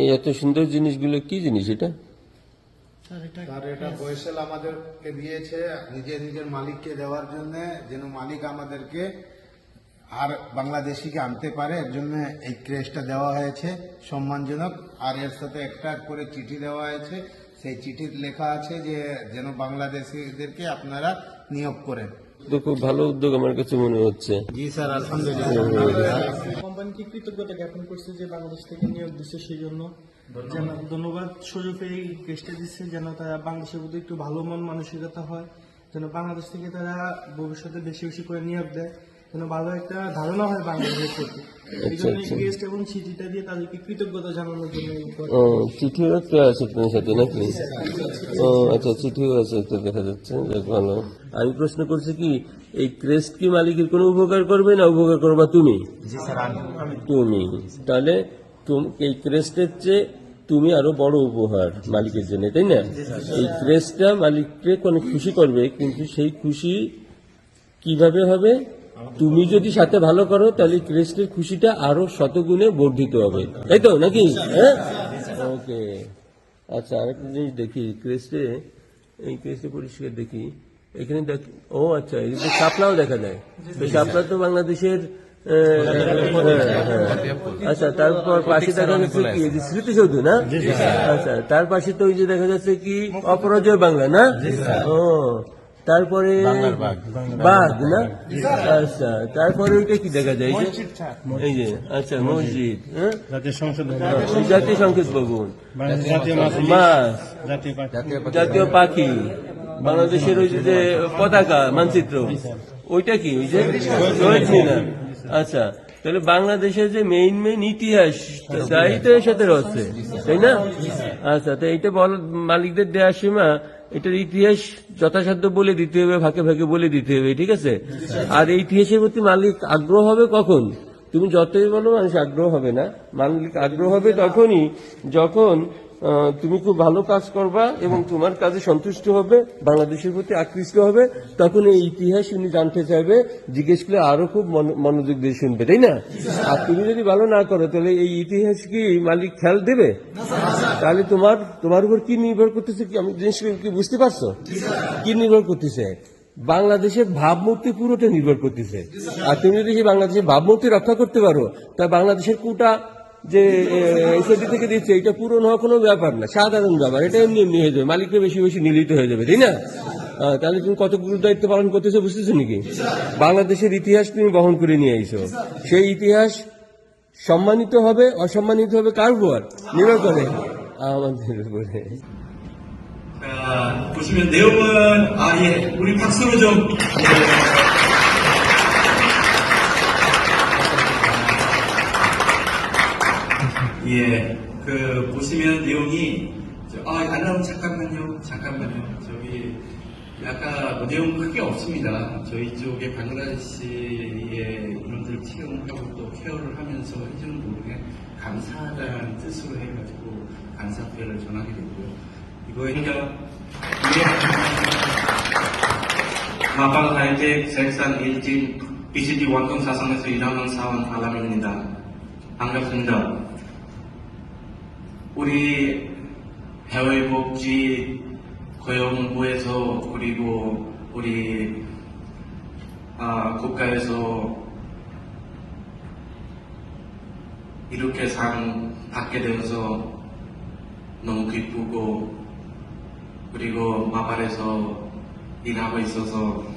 এই এত সুন্দর জিনিসগুলো কি জিনিস এটা? আর এটা বয়সেল আমাদেরকে দিয়েছে নিজের নিজের মালিককে দেওয়ার জন্য যেন মালিক আমাদেরকে আর বাংলাদেশিকে আনতে পারে এর জন্য এই ক্রেজটা দেওয়া হয়েছে সম্মানজনক। আর এর সাথে একটা করে চিঠি দেওয়া হয়েছে সেই চিঠির লেখা আছে যে যেন বাংলাদেশিদেরকে আপনারা নিয়োগ করেন। তো খুব ভালো উদ্যোগ আমার কাছে মনে হচ্ছে। জি স্যার আলহামদুলিল্লাহ। কোম্পানিকে কৃতজ্ঞতা জ্ঞাপন করছে যে বাংলাদেশ থেকে নিয়োগ দিচ্ছে সেই জন্য। যেন ধন্যবাদ সুযোগ এই কেসটা দিচ্ছে যেন তারা বাংলাদেশের প্রতি একটু ভালো মন মানসিকতা হয় যেন বাংলাদেশ থেকে তারা ভবিষ্যতে বেশি বেশি করে নিয়োগ দেয়। যেন ভালো একটা ধারণা হয় বাংলাদেশের প্রতি। আচ্ছা। গেস্ট এবং চিঠিটা দিয়ে তাদেরকে কৃতজ্ঞতা জানানোর জন্য ও চিঠিও একটা আছে তোমার সাথে নাকি? ও আচ্ছা চিঠিও আছে একটা দেখা যাচ্ছে যাক ভালো। আমি প্রশ্ন করছি কি এই ক্রেস্ট কি মালিকের কোনো উপকার করবে না উপকার করবা তুমি? তুমি। তাহলে তুম- এই ক্রেস্টের চেয়ে তুমি আরও বড় উপহার মালিকের জন্য তাই না? এই ক্রেস্টটা মালিককে কোনো খুশি করবে কিন্তু সেই খুশি কীভাবে হবে? তুমি যদি সাথে ভালো করো তাহলে ক্রেস্টের খুশিটা আরও শতগুণে বর্ধিত হবে। তাই তো নাকি? হ্যাঁ? ওকে। আচ্ছা আরেকটা জিনিস দেখি ক্রেস্টে এই ক্রেস্টে পরিষ্কার দেখি। এখানে দেখ ও আচ্ছা যে শাপলাও দেখা যায়। শাপলা তো বাংলাদেশের হ্যাঁ, হ্যাঁ। আচ্ছা তারপর পাশে দেখা যাচ্ছে কি? স্মৃতিসৌধ না? আচ্ছা তার পাশে তো ওই যে দেখা যাচ্ছে কি? অপরাজয় বাংলা না? ও তারপরে বাঘ। না? আচ্ছা তারপরে ওইটা কি দেখা যায়? এই যে আচ্ছা মসজিদ। হ্যাঁ? জাতীয় সংসদ জাতীয় ভবন। জাতীয় মাছ। মাছ। জাতীয় পাখি। বাংলাদেশের ওই যে পতাকা মানচিত্র। ওইটা কি? ওই যে আচ্ছা তাহলে বাংলাদেশের যে মেইন মেইন ইতিহাস তাই তো এর সাথে রয়েছে তাই না? আচ্ছা তো এইটা বল মালিকদের দেওয়ার সময় এটার ইতিহাস যথাসাধ্য বলে দিতে হবে, ভাগে ভাগে বলে দিতে হবে, ঠিক আছে? আর এই ইতিহাসের প্রতি মালিক আগ্রহ হবে কখন? তুমি যতই বলো, মানুষ আগ্রহ হবে না। মালিক আগ্রহ হবে তখনই যখন তুমি খুব ভালো কাজ করবা এবং তোমার কাজে সন্তুষ্ট হবে, বাংলাদেশের প্রতি আকৃষ্ট হবে। তখন এই ইতিহাস উনি জানতে চাইবে, জিজ্ঞেস করলে আরও খুব মন- মনোযোগ দিয়ে শুনবে, তাই না? আর তুমি যদি ভালো না করো, তাহলে এই ইতিহাস কি মালিক খেয়াল দেবে? তাহলে তোমার তোমার উপর কি নির্ভর করতেছে কি? আমি জিনিসটা কি বুঝতে পারছ? কি নির্ভর করতেছে? বাংলাদেশের ভাবমূর্তি পুরোটা নির্ভর করতেছে। আর তুমি যদি সেই বাংলাদেশের ভাবমূর্তি রক্ষা করতে পারো, তা বাংলাদেশের কোটা যে এসএডি থেকে দিচ্ছে এটা পূরণ হওয়া কোনো ব্যাপার না সাধারণ ব্যাপার এটা এমনি এমনি হয়ে যাবে মালিককে বেশি বেশি নিলিত হয়ে যাবে তাই না আহ, তাহলে তুমি কত গুরু দায়িত্ব পালন করতেছো বুঝতেছো নাকি বাংলাদেশের ইতিহাস তুমি বহন করে নিয়ে আইছো সেই ইতিহাস সম্মানিত হবে অসম্মানিত হবে কার উপর নির্ভর করে আমাদের উপরে 자, 보시면 내용은 아 예, 우리 박수로 좀 예, 예, 그 보시면 내용이 저, 아 알람 잠깐만요, 잠깐만요. 저기 아까 뭐 내용 크게 없습니다. 저희 쪽에 방글라데시의 인원들 채용하고 또 케어를 하면서 해주는 부분에 감사하다는 뜻으로 해가지고 감사 표현을 전하게 됐고요. 이거에 그냥 마방 하이텍 생산 일진 BCD 원통 사상에서 일하는 사원 알람입니다. 반갑습니다. 우리 해외복지 고용부에서 그리고 우리 아, 국가에서 이렇게 상 받게 되어서 너무 기쁘고 그리고 마발에서 일하고 있어서